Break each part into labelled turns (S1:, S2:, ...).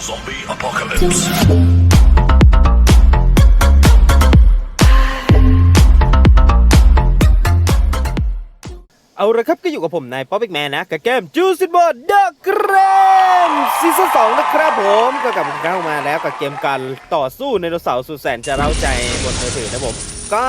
S1: Zombie apocalypse.
S2: เอาละครับก็อยู่กับผมนายป๊อปแมนนะ กับเกมจูซิบอร์ดเกรนซีซั่นสองนะครับผมก็กลับเข้ามาแล้วกับเกมการต่อสู้ในโนเสาร์สุดแสนจะเร้าใจบนมือถือนะผม ก็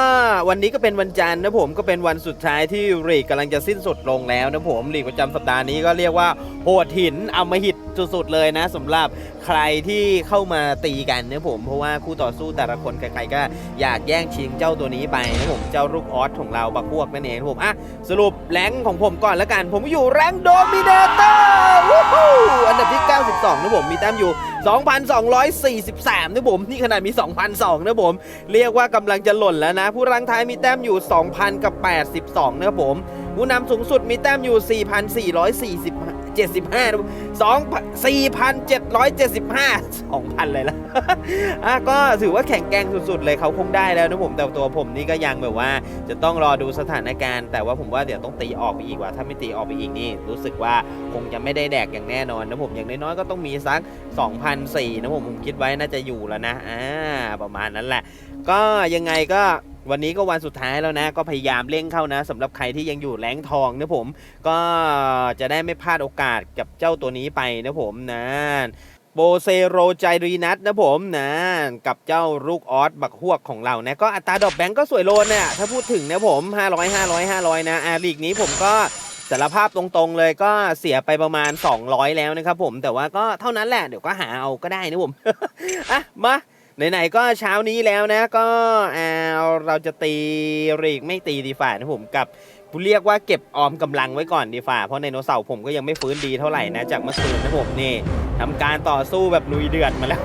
S2: วันนี้ก็เป็นวันจันทร์นะผมก็เป็นวันสุดท้ายที่ลีกกำลังจะสิ้นสุดลงแล้วนะผมลีกประจำสัปดาห์นี้ก็เรียกว่าโหดหินอำมหิตสุดๆเลยนะสำหรับใครที่เข้ามาตีกันนะผมเพราะว่าคู่ต่อสู้แต่ละคนใครๆก็อยากแย่งชิงเจ้าตัวนี้ไปนะผมเจ้าลูกออสของเราบักพวกนั่นเองนะผมอะสรุปแรงของผมก่อนละกัน ผมอยู่แรงโดมิเนเตอร์อันดับที่ 92นะผมมีแต้มอยู่ 2,243 นะผม นี่ขนาดมี 2,002นะผม เรียกว่ากำลังจะหล่นแล้วนะ ผู้รังท้ายมีแต้มอยู่ 2,000 กับ 82 นะครับผม ผู้นำสูงสุดมีแต้มอยู่ 4,440 75นะสอง4,775 2,000 เลยละอะก็ถือว่าแข็งแกร่งสุดๆเลยเขาคงได้แล้วนะผมแต่ตัวผมนี่ก็ยังแบบว่า จะต้องรอดูสถานการณ์ แต่ว่าผมว่าเดี๋ยวต้องตีออกไปอีกว่า ถ้าไม่ตีออกไปอีกนี่ รู้สึกว่าคงจะไม่ได้แดกอย่างแน่นอนนะผมอย่างน้อยๆก็ต้องมีสัก2,004นะผมผมคิดไว้น่าจะอยู่แล้วนะอ่าประมาณนั้นแหละ ก็ยังไงก็ วันนี้ก็วันสุดท้ายแล้วนะ ก็พยายามเร่งเข้านะสำหรับใครที่ยังอยู่แรงทองนะผม ก็จะได้ไม่พลาดโอกาสกับเจ้าตัวนี้ไปนะผมนะโบเซโรไจรีนัทนะผมนะกับเจ้าลูกออสบักฮวกของเรานะก็อัตราดอกแบงก์ก็สวยโลนเนี่ยถ้าพูดถึงนะผม 500 500 500 นะอาลีกนี้ผมก็สารภาพตรงๆเลยก็เสียไปประมาณ 200 แล้วนะครับผมแต่ว่าก็เท่านั้นแหละเดี๋ยวก็หาเอาก็ได้นะผมอะมา ไหนๆก็เช้านี้แล้วนะก็เอาเราจะตีรีกไม่ตีดีฝ่านะผมกับเรียกว่าเก็บออมกำลังไว้ก่อนดีฝ่าเพราะไดโนเสาร์ผมก็ยังไม่ฟื้นดีเท่าไหร่นะจากเมื่อคืนนะผมนี่ ทำการต่อสู้แบบลุยเดือดมาแล้ว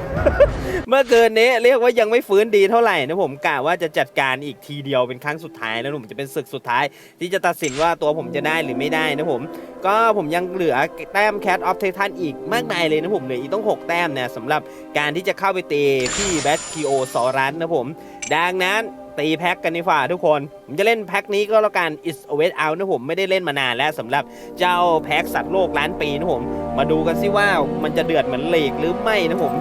S2: เมื่อคืนนี้เรียกว่ายังไม่ฟื้นดีเท่าไหร่นะผมกะว่าจะจัดการอีกทีเดียวเป็นครั้งสุดท้ายแล้วผมจะเป็นศึกสุดท้าย ที่จะตัดสินว่าตัวผมจะได้หรือไม่ได้นะผม ก็ผมยังเหลือแต้ม Cat of Titan อีกมากมายเลยนะผมเหลืออีกต้อง 6 แต้มเนี่ยสำหรับการที่จะเข้าไปเตีพี่แบทคิโอซอรันนะผม ดังนั้น ตีแพ็กกันดีกว่าทุกคน ผมจะเล่นแพ็กนี้ก็แล้วกัน It's a Wait Out นะผมไม่ได้เล่นมานานแล้วสำหรับเจ้าแพ็กสัตว์โลกล้านปีนะผมมาดูกันสิว่ามันจะเดือดเหมือนเลกหรือไม่นะผม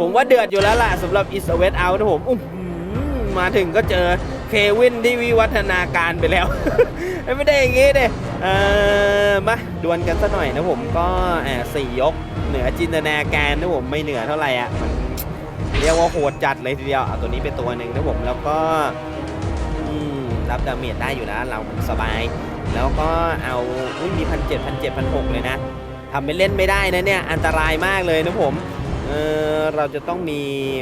S2: ผมว่าเดือดอยู่แล้วล่ะสำหรับ It's a Wait Out นะผมอื้อหือมาถึงก็เจอเควินที่วิวัฒนาการไปแล้ว ไม่ได้อย่างงี้เด้เออมาดวลกันสักหน่อยนะผมก็อ่าสี่ยกเหนือจินตนาการนะผมไม่เหนือเท่าไหร่อะมัน เรียกว่าโหดจัดเลยทีเดียวเอาตัวนี้เป็นตัวหนึ่งนะผมแล้วก็รับดาเมจได้อยู่แล้วเรามันสบาย แล้วก็เอาอุ้ยมีพันเจ็ดพันเจ็ดพันหกเลยนะทำเป็นเล่นไม่ได้นะเนี่ยอันตรายมากเลยนะผมเออเราจะต้องมี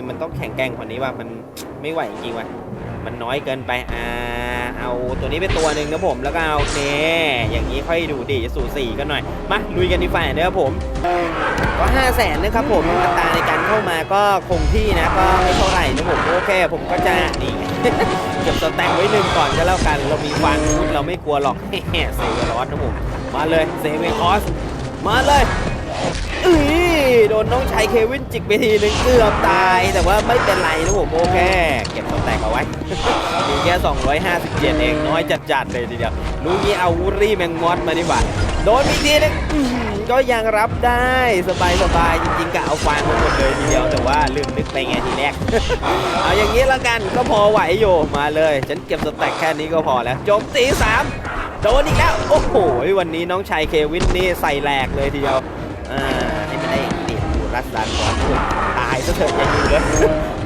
S2: มันต้องแข็งแกร่งกว่านี้ว่ามันไม่ไหวจริงว่ะมันน้อยเกินไปอ่าเอาตัวนี้เป็นตัวหนึ่งนะผมแล้วก็เอาเน่อย่างนี้ค่อยดูดีสูสีกันหน่อยมาลุยกันดีฝ่านะครับผม ก็5 0 0แสนนะครับผมอัตราในการเข้ามาก็คงที่นะก็ไม่เท่าไหร่นะผมโอเคผมก็จะนี่เก็บสแต็กไว้หนึ่งก่อนก็แล้วกัน เรามีฟังเราไม่กลัวหรอกเซเวอร์ลอสนะผมมาเลยเซเวอร์คอสมาเลย อุ้ยโดนน้องชายเควินจิกไปทีนึงเกือบตาย แต่ว่าไม่เป็นไรนะผมโอเค เก็บสแต็กเอาไว้มีแค่ 257 เองน้อยจัดๆเลยทีเดียวรู้งี้เอาวูรี่แมงมอสมาดีกว่าโดนอีกทีนึงก็ยังรับได้สบายๆจริงๆก็เอาฟางมาหมดเลยทีเดียวแต่ว่าลืมนึกไปไงทีแรก เอาอย่างนี้ละกันก็พอไหวอยู่มาเลย ฉันเก็บสแต็กแค่นี้ก็พอแล้วจมตีสามโดนอีกแล้ว โอ้โห วันนี้น้องชายเควินนี่ใส่แหลกเลยทีเดียว อ่าให้มันได้อย่างนี้ดิดูรัสดานก่อนคุณตายซะเถอะอย่าอยู่เลย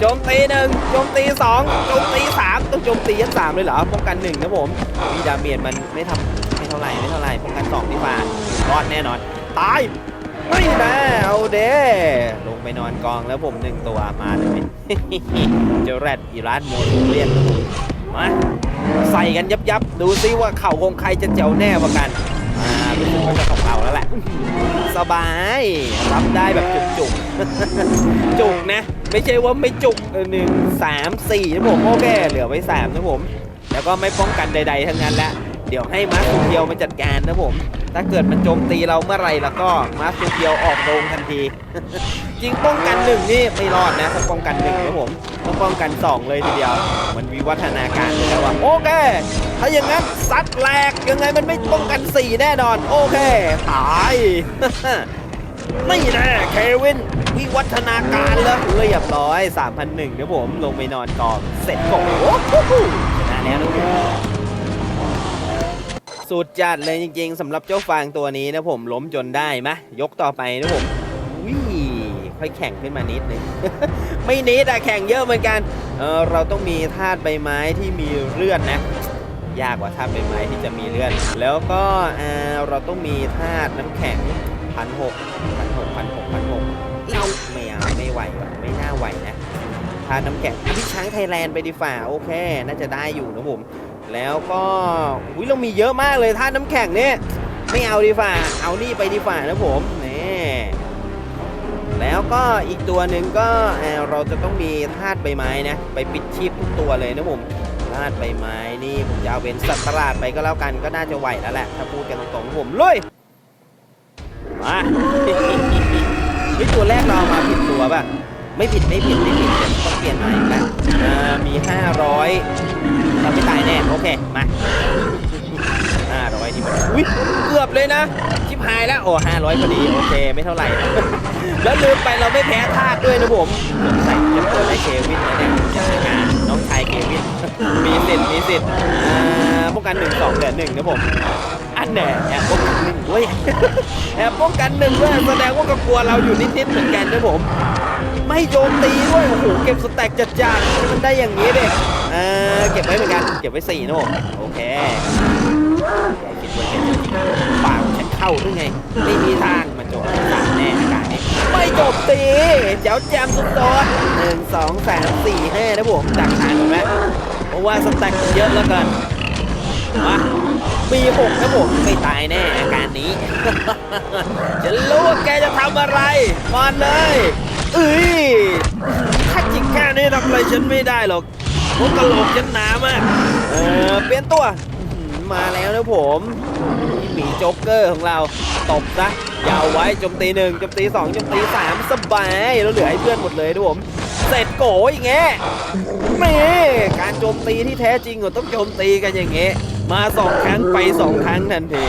S2: โจมตีหนึ่งโจมตีสองโจมตีสามต้องโจมตียันสามเลยเหรอป้องกันหนึ่งนะผมมีดาเมจมันไม่ทำไม่เท่าไหร่ไม่เท่าไหร่ป้องกันสองดีกว่ารอดแน่นอนตายไม่นะเอาเด้ลงไปนอนกองแล้วผมหนึ่งตัวมาเลยเจอแรดอีรานโมโเรียนมาใส่กันยับยับดูซิว่าเข่าของใครจะเจ๋วแน่กว่ากัน อ่ารู้สึกว่าจะของเราแล้วแหละ สบาย รับได้แบบจุกจุกจุกนะ ไม่ใช่ว่าไม่จุกเออหนึ่งสามสี่นะผมโอเคเหลือไว้สามนะผม แล้วก็ไม่ป้องกันใด ๆ ทั้งนั้นแหละ เดี๋ยวให้มาร์คซูเคียวมาจัดการนะผม ถ้าเกิดมันโจมตีเราเมื่อไรแล้วก็มาร์คซูเคียวออกโรงทันที จริงป้องกันหนึ่งนี่ไม่รอดนะถ้าป้องกันหนึ่งนะผมต้องป้องกันสองเลยทีเดียว มันวิวัฒนาการแล้วว่าโอเค ถ้าอย่างนั้นซัดแหลกยังไงมันไม่ป้องกันสี่แน่นอน โอเคตายไม่แน่เควินวิวัฒนาการแล้วเรียบร้อย 3,001นะผม ลงไปนอนกองเสร็จก่อนโอ้โหชนะแล้วนะผม สุดจัดเลยจริงๆสำหรับเจ้าฟางตัวนี้นะผมล้มจนได้มะยกต่อไปนะผมวิค่อยแข่งขึ้นมานิดนึงไม่นิดอะแข่งเยอะเหมือนกันเออเราต้องมีธาตุใบไม้ที่มีเลือดนะ ยากกว่าธาตุใบไม้ที่จะมีเลือด แล้วก็อ่าเราต้องมีธาตุน้ำแข็งพันหกพันหกพันหกพันหกเราไม่เอาไม่ไหวว่ะไม่น่าไหวนะธาตุน้ำแข็งพี่ช้างไทยแลนด์ไปดีฝ่าโอเค น่าจะได้อยู่นะผม แล้วก็อุ้ยเรามีเยอะมากเลยธาตุน้ำแข็งเนี่ยไม่เอาดีฝ่าเอานี่ไปดีฝ่านะผมนี่แล้วก็อีกตัวหนึ่งก็เอ่อเราจะต้องมีธาตุใบไม้นะไปปิดชีพทุกตัวเลยนะผมธาตุใบไม้นี่ผมจะเอาเป็นสัตว์ประหลาดไปก็แล้วกันก็น่าจะไหวแล้วแหละถ้าพูดกันตรงๆผมลุยมาเฮ้ยตัวแรกเราเอามาผิดตัวป่ะ ไม่ผิดไม่ผิดไม่ผิดเดี๋ยวต้องเปลี่ยนใหม่อีกแล้วอ่ามี 500เราไม่ตายแน่โอเคมา500ที่มันอุ้ยเกือบเลยนะชิบหายแล้วโอ้500พอดีโอเคไม่เท่าไหร่ แล้วลืมไปเราไม่แพ้ธาตุด้วยนะผมสงสัยจะเปิดไอเควินแล้วเนี่ยน้องชายเควินมีสิทธิ์มีสิทธิ์ป้องกันหนึ่งสองเดือนหนึ่งนะผมอันแน่แอบป้องกันหนึ่งเว้ยแอบป้องกันหนึ่งด้วยแสดงว่าก็กลัวเราอยู่นิดๆเหมือนกันนะผม ไม่โจมตีด้วยโอ้โหเก็บสแต็กจัดจ้านมันได้อย่างนี้เดิอ่าเก็บไว้เหมือนกันเก็บไว้สี่นะผมโอเคแกคิดว่าแกจะยิงปากฉันเข้าหรือไงไม่มีทางมันโจมตีแน่การนี้ไม่โจมตีเจ้าแจมสุดโดนหนึ่งสองสามสี่ห้านะผมดักทางก่อนไหมเพราะว่าสแต็กเยอะแล้วกันมามีหกนะผมไม่ตายแน่อาการนี้ จะรู้ว่าแกจะทำอะไรมาเลย เอ้ยถ้าจิกแค่นี้ทำอะไรฉันไม่ได้หรอกเพราะกระโหลกฉันหนามากเออเปลี่ยนตัว มาแล้วนะผมหมีโจ๊กเกอร์ของเราตบซะยาวไว้จมตีหนึ่งจมตีสองจมตีสามสบายแล้วเหลือให้เพื่อนหมดเลยนะผมเสร็จโกอย่างเงี้ยนี่การโจมตีที่แท้จริงก็ต้องโจมตีกันอย่างเงี้ย มาสองครั้งไปสองครั้งทันที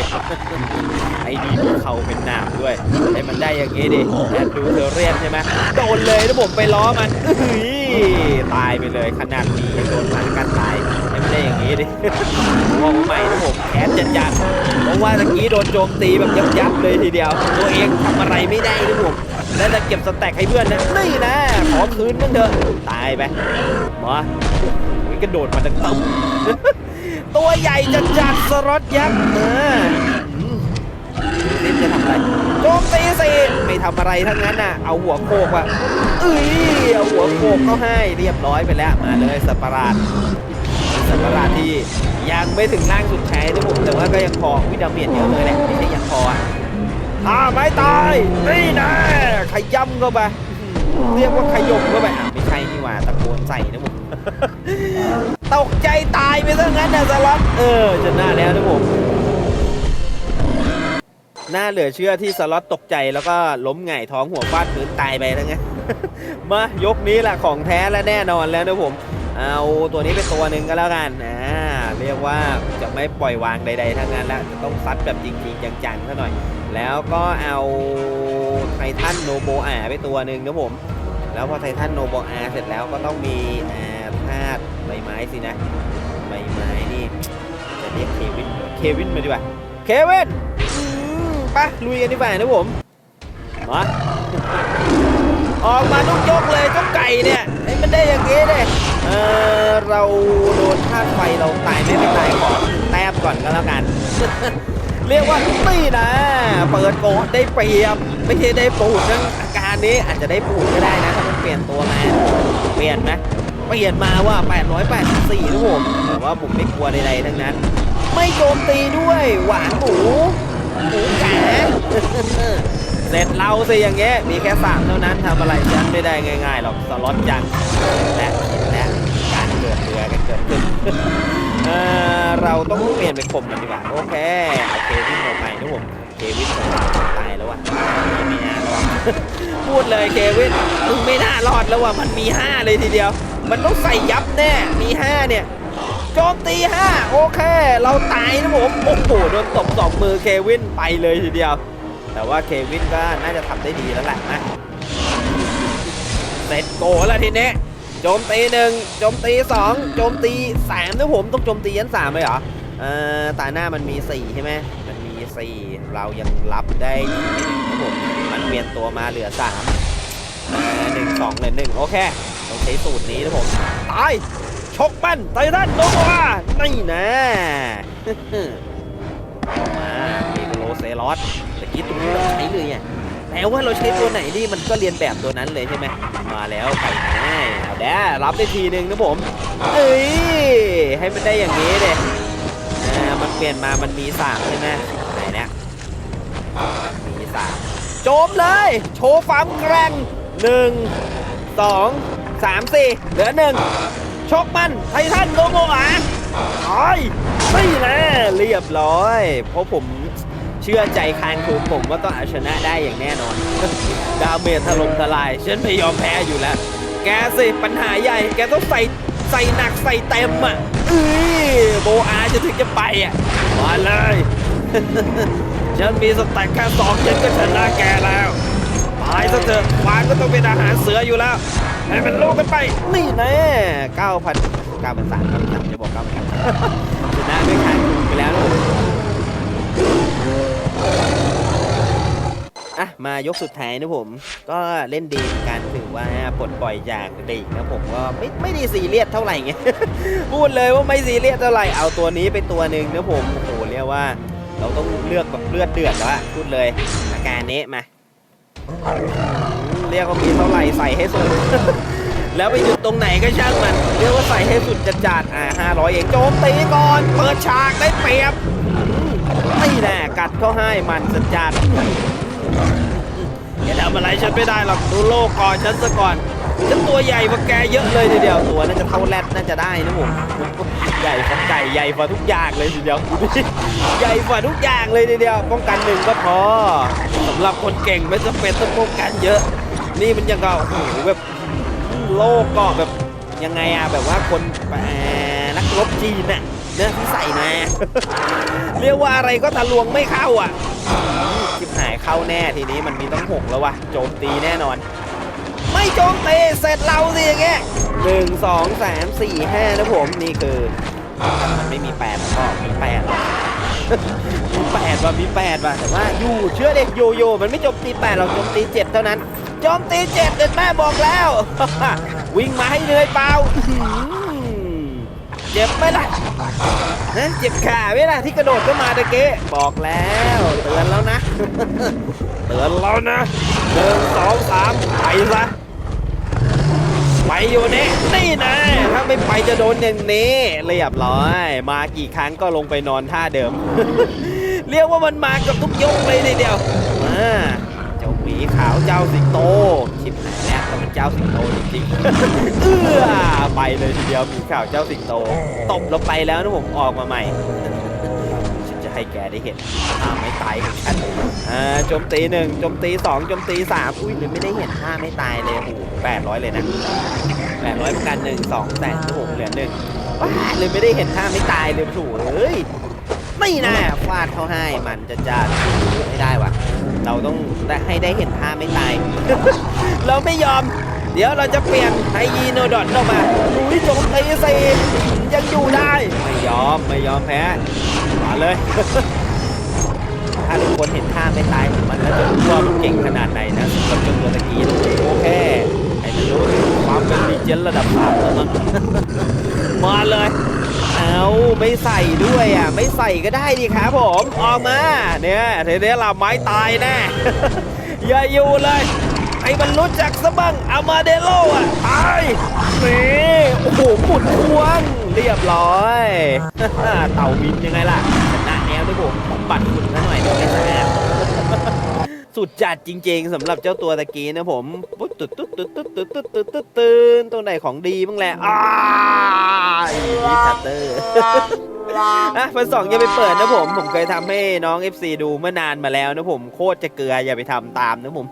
S2: ไอ้ดีดูเขาเป็นหนามด้วยให้มันได้อย่างงี้ดิแอดดูเธอเรียนใช่ไหมโดนเลยนะผมไปล้อมันตายไปเลยขนาดนี้โดนหมากันตายให้มันได้อย่างงี้ดิมองใหม่นะผมแคสจัดจัดเพราะว่าตะกี้โดนโจมตีแบบยับยับเลยทีเดียว ตัวเองทำอะไรไม่ได้นะผมแล้วจะเก็บสแต็กให้เพื่อนนะนี่นะขอคืนบ้างเถอะตายไปมาโอ้ยกระโดดมาตั้งตึ้ม ตัวใหญ่จะจัดสล็อตยักษ์มาอืมนี่จะทำอะไรโจมตีสิไม่ทำอะไรทั้งนั้นน่ะ เอาหัวโขกว่ะเอ้ยเอาหัวโขกเขาให้เรียบร้อยไปแล้วมาเลยสัประหลาดสัประหลาดที่ยังไม่ถึงร่างสุดท้ายนะผมแต่ว่าก็ยังพอวิดาเมียนเยอะเลยแหละไม่ใช่ยังพออะถ้าไม่ตายนี่นะขย้ำเข้าไปเรียกว่าขยมเข้าไป ใช่นี่หว่าตะโกนใส่นะผมตกใจตายไปซะงั้นนะสล็อตเออชนะแล้วนะผมน่าเหลือเชื่อที่สล็อตตกใจแล้วก็ล้มหงายท้องหัวฟาดพื้นตายไปแล้วไงมายกนี้แหละของแท้และแน่นอนแล้วนะผมเอาตัวนี้เป็นตัวหนึ่งก็แล้วกันอ่าเรียกว่าจะไม่ปล่อยวางใดๆทั้งนั้นแล้วจะต้องซัดแบบจริงๆจังๆซะหน่อย แล้วก็เอาไททันโนโบอาไปตัวหนึ่งนะผม แล้วพอไททันโนบอาเสร็จแล้วก็ต้องมีอาธาตุใบไม้สินะ ใบไม้นี่จะเรียกเควิน เควินมาดีกว่า เควินอืมไปลุยกันดีกว่านะผมมาออกมาทุกยกเลยเจ้าไก่เนี่ยให้มันได้อย่างงี้เลยเออเราโดนธาตุไฟเราตายไม่เป็นตายขอแต้มก่อนก็แล้วกัน เรียกว่านี่นะ เปิดโกดได้เปรียบไม่ใช่ได้ปูดนั่งาการนี้อาจจะได้ปูดก็ได้นะถ้ามันเปลี่ยนตัวมาเปลี่ยนไหมเปลี่ยนมาว่า 884นะผมแต่ว่าผมไม่กลัวใดๆทั้งนั้น ไม่โจมตีด้วย หวานหมูหมูแกเสร็จเราสิอย่างเงี้ยมีแค่สามเท่านั้นทำอะไรฉันไม่ได้ง่ายๆหรอกสล็อตจังและและการเกิดเรือกันเกิดขึ้นเราต้องเปลี่ยนเป็นข่มกันดีกว่าโอเคเอเควินออกไปนะผมเควินของเราตายแล้วว่ะ พูดเลยเควินมึงไม่น่ารอดแล้วว่ะมันมี 5 เลยทีเดียว มันต้องใส่ยับแน่มี 5 เนี่ยโจมตี 5 โอเค เราตายนะผมโอ้โหโดนตบสองมือเควินไปเลยทีเดียว แต่ว่าเควินก็น่าจะทำได้ดีแล้วแหละนะเสร็จโกแล้วทีนี้โจมตีหนึ่งโจมตีสองโจมตีสามนะผมต้องโจมตียันสามเลยเหรอเอ่อตาหน้ามันมีสี่ใช่ไหมมันมีสี่ เรายังรับได้หนึ่งนะผมมันเปลี่ยนตัวมาเหลือสามาหนึ่งสองเหลือหนึ่งโอเคต้องใช้สูตรนี้นะผมตายชกมันไททันโนวานี่นะมาเมโลเซลอสตะกี้ตรงนี้เราใช้เลยอะแต่ว่าเราใช้ตัวไหนนี่มันก็เรียนแบบตัวนั้นเลยใช่ไหมมาแล้วไปไหนเอาแด้รับได้ทีหนึ่งนะผม เอ้ยให้มันได้อย่างนี้เลยอ่ามันเปลี่ยนมามันมีสามใช่ไหม มเลย โชว์ความแกร่งหนึ่งสองสามสี่เหลือหนึ่งชกมันไททันโลโมอะโอ้ยไม่แน่เรียบร้อย เพราะผมเชื่อใจคางคูผมว่าต้องเอาชนะได้อย่างแน่นอน ดาเมจถล่มทลาย ฉันไม่ยอมแพ้อยู่แล้ว แกสิปัญหาใหญ่ แกต้องใส่ใส่หนักใส่เต็มอะเอ้ยโบอาจะถึงจะไปอะ มาเลย ฉันมีสแต็กแค่สองฉันก็ชนะแกแล้วตายซะเถอะวานก็ต้องเป็นอาหารเสืออยู่แล้ว ให้มันลูกกันไป นี่แน่เก้าพันเก้าพันสามเก้าพันสามจะบอกเก้าพันสามชนะด้วยขายถูกไปแล้วนะอะมายกสุดท้ายนะผม ก็เล่นดีเหมือนกันถือว่าปลดปล่อยจากเด็กนะผมก็ไม่ไม่ได้ซีเรียสเท่าไหร่ไงพูดเลยว่าไม่ซีเรียสเท่าไหร่เอาตัวนี้ไปตัวหนึ่งนะผมโอ้โหเรียกว่า เราต้องเลือกแบบเลือดเดือดแล้วอะพูดเลยอาการนี้มาเรียกว่ามีเท่าไหร่ใส่ให้สุด แล้วไปหยุดตรงไหนก็ช่างมัน เรียกว่าใส่ให้สุดจัดจัดๆอ่าห้าร้อยเองโจมตีก่อน เปิดฉากได้เปรียบไม่แน่กัดเขาให้มันจัดจัดอย่าทำอะไรฉันไม่ได้หรอกดูโลกก่อนฉันซะก่อน ฉันตัวใหญ่กว่าแกเยอะเลยทีเดียวตัวน่าจะเท่าแรดน่าจะได้นะผมใหญ่กว่าไก่ใหญ่กว่าทุกอย่างเลยทีเดียวใหญ่กว่าทุกอย่างเลยทีเดียว ป้องกันหนึ่งก็พอสำหรับคนเก่งไม่จำเป็นต้องป้องกันเยอะ นี่มันยังก็โอ้โหแบบโลกกาะแบบยังไงอะแบบว่าคนนักรบจีนน่ะเนื้อที่ใส่มาเรียกว่าอะไรก็ทะลวงไม่เข้าอะจิบหายเข้าแน่ทีนี้มันมีต้องหกแล้ววะโจมตีแน่นอน ไม่โจมตีเสร็จเราสิอย่างเงี้ยหนึ่งสองสามสี่ห้านะผมนี่คือมันไม่มีแปดแล้วก็มีแปดมีแปดว่ะมีแปดว่ะแต่ว่าอยู่เชื่อเด็กโยโย่มันไม่โจมตีแปดหรอกโจมตีเจ็ดเท่านั้นโจมตีเจ็ดเด็ดแม่บอกแล้ว วิ่งมาให้เหนื่อยเปล่าเจ็บไหมล่ะฮะเจ็บขาไหมล่ะที่กระโดดก็มาตะเกะบอกแล้ว เตือนแล้วนะ เตือนแล้วนะหนึ่งสอง สามไปซะไปอยู่นี่นี่นะ ถ้าไม่ไปจะโดนอย่างนี้เรียบร้อย มากี่ครั้งก็ลงไปนอนท่าเดิม เรียกว่ามันมากับทุกยกเลยทีเดียวมาเจ้าหมีขาวเจ้าสิงโตชิบหายแล้วแต่มันเจ้าสิงโตจริงๆเอื้อไปเลยทีเดียวหมีขาวเจ้าสิงโตตบลงไปแล้วนะผมออกมาใหม่ ให้แกได้เห็นท่าไม่ตายของฉันอ่าโจมตีหนึ่งโจมตีสองโจมตีสามอุ้ยหรือไม่ได้เห็นท่าไม่ตายเลยโอ้โหแปดร้อยเลยนะแปดร้อยประกันหนึ่งสองแสนโอ้โหเหลือหนึ่งว้าเลยไม่ได้เห็นท่าไม่ตายเลยถูเอ้ยไม่น่าฟาดเขาให้มันจะจัดไม่ได้วะเราต้องให้ได้เห็นท่าไม่ตาย เราไม่ยอม เดี๋ยวเราจะเปลี่ยนไฮยีโนดอนออกมาอุ้ยโจมตีสี่ยังอยู่ได้ ไม่ยอมไม่ยอมแพ้ เลย ถ้าทุกคนเห็นท่าไม่ตายของมันแล้วจะรู้ว่ามันเก่งขนาดไหนนะสำหรับเจ้าตัวตะกี้โอเคให้มันรู้ความเป็นดีเจนระดับสามแล้วมั้งมาเลยเอาไม่ใส่ด้วยอะ ไม่ใส่ก็ได้ดีครับผมออกมาเนี่ยเทเดลาไม้ตายแน่อย่าอยู่เลยให้มันรู้จักซะบ้างอามาเดโลอะตายนี่โอ้โหหมุนพวงเรียบร้อย เต่าบินยังไงล่ะ ด้วยผมผมปัดคุณซะหน่อยเดี๋ยวไม่ชนะสุดจัดจริงๆสำหรับเจ้าตัวตะกี้นะผมปุ๊ตุ๊ดตุ๊ดตุ๊ดตุ๊ดตุ๊ดตุ๊ดตุ๊ดตุ๊ดตื่นตัวไหนของดีบ้างแหละอ้าอีทัตเตอร์อะพันสองอย่าไปเปิดนะผม ผมเคยทำให้น้อง FC ดูเมื่อนานมาแล้วนะผมโคตรจะเกลืออย่าไปทำตามนะผม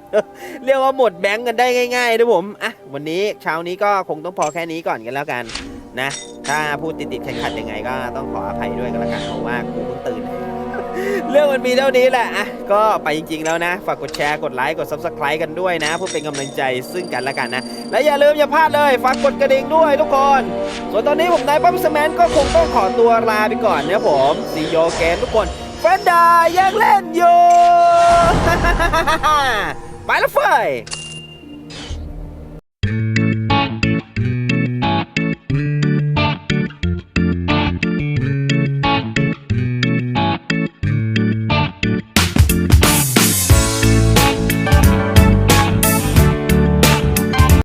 S2: เรียกว่าหมดแบงก์กันได้ง่ายๆนะผมอะวันนี้เช้านี้ก็คงต้องพอแค่นี้ก่อนกันแล้วกันนะ ถ้าพูดติดๆขัดๆยังไงก็ต้องขออภัยด้วยกันแล้วกันเพราะว่ากูเพิ่งตื่น เรื่องมันมีเท่านี้แหละอะก็ไปจริง ๆ แล้วนะ ฝากกดแชร์กดไลค์กด subscribe กันด้วยนะเพื่อเป็นกำลังใจซึ่งกันและกันนะ และอย่าลืมอย่าพลาดเลยฝากกดกระดิ่งด้วยทุกคน ส่วนตอนนี้ผมนายปั๊มสแมนก็คงต้องขอตัวลาไปก่อนนะผมซีโยเกนทุกคนเฟรนดายังเล่นอยู่ไปแล้วเฟย